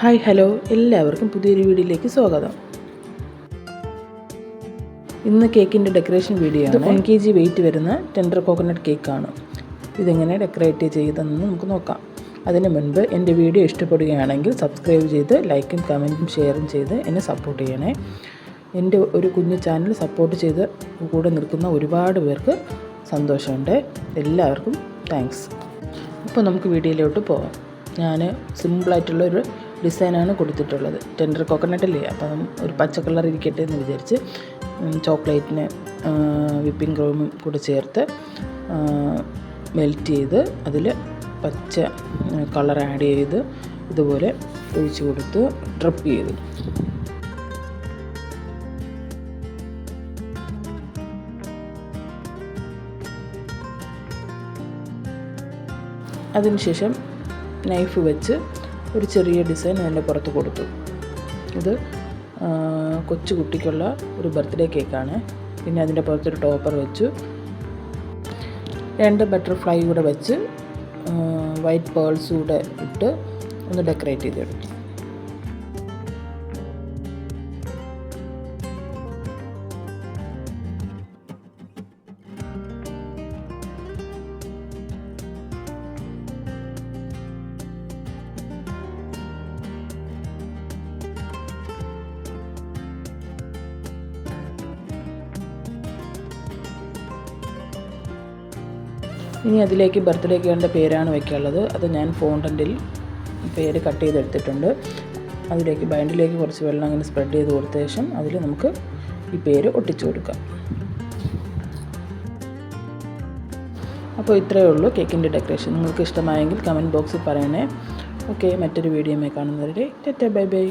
Hi hello. എല്ലാവർക്കും പുതിയൊരു വീഡിയോയിലേക്ക് സ്വാഗതം. ഇന്ന് കേക്കിന്റെ ഡെക്കറേഷൻ വീഡിയോ ആണ്. വൺ കെ ജി വെയിറ്റ് വരുന്ന ടെൻഡർ കോക്കനട്ട് കേക്കാണ് ഇതെങ്ങനെ ഡെക്കറേറ്റ് ചെയ്തതെന്ന് നമുക്ക് നോക്കാം. അതിന് മുൻപ് എന്റെ വീഡിയോ ഇഷ്ടപ്പെടുകയാണെങ്കിൽ സബ്സ്ക്രൈബ് ചെയ്ത് ലൈക്കും കമന്റും ഷെയറും ചെയ്ത് എന്നെ സപ്പോർട്ട് ചെയ്യണേ. എന്റെ ഒരു കുഞ്ഞു ചാനൽ സപ്പോർട്ട് ചെയ്ത് കൂടെ നിൽക്കുന്ന ഒരുപാട് പേർക്ക് സന്തോഷമുണ്ട്. എല്ലാവർക്കും താങ്ക്സ് അപ്പോൾ നമുക്ക് വീഡിയോയിലോട്ട് പോകാം ഞാൻ സിമ്പിളായിട്ടുള്ളൊരു ഡിസൈനാണ് കൊടുത്തിട്ടുള്ളത്. ടെൻഡർ കോക്കനട്ടല്ലേ അപ്പം ഒരു പച്ച കളർ ഇരിക്കട്ടെ എന്ന് വിചാരിച്ച് ചോക്ലേറ്റിന് വിപ്പിംഗ് ക്രീമും കൂടെ ചേർത്ത് മെൽറ്റ് ചെയ്ത് അതിൽ പച്ച കളർ ആഡ് ചെയ്ത് ഇതുപോലെ ഒഴിച്ചു കൊടുത്ത് ഡ്രിപ്പ് ചെയ്തു. അതിനുശേഷം നൈഫ് വെച്ച് ഒരു ചെറിയ ഡിസൈൻ അതിന്റെ പുറത്ത് കൊടുത്തു. ഇത് കൊച്ചു കുട്ടിക്കുള്ള ഒരു ബർത്ത്ഡേ കേക്കാണ് പിന്നെ അതിന്റെ പുറത്തൊരു ടോപ്പർ വെച്ചു. രണ്ട് ബട്ടർഫ്ലൈ കൂടെ വെച്ച് വൈറ്റ് പേൾസ് കൂടെ ഇട്ട് ഒന്ന് ഡെക്കറേറ്റ് ചെയ്തെടുത്തു. ഇനി അതിലേക്ക് ബർത്ത്ഡേ കേക്കിന്റെ പേരാണ് വയ്ക്കാനുള്ളത് അത് ഞാൻ ഫോണ്ടന്റിൽ പേര് കട്ട് ചെയ്തെടുത്തിട്ടുണ്ട്. അതിലേക്ക് ബൈൻഡിലേക്ക് കുറച്ച് വെള്ളം അങ്ങനെ സ്പ്രെഡ് ചെയ്ത് കൊടുത്ത ശേഷം അതിൽ നമുക്ക് ഈ പേര് ഒട്ടിച്ചു കൊടുക്കാം. അപ്പോൾ ഇത്രയേ ഉള്ളൂ കേക്കിന്റെ ഡെക്കറേഷൻ നിങ്ങൾക്ക് ഇഷ്ടമായെങ്കിൽ കമന്റ് ബോക്സിൽ പറയണേ. ഓക്കെ മറ്റൊരു വീഡിയോമേ കാണുന്നവരുടെ ടെറ്റ ബൈ ബൈ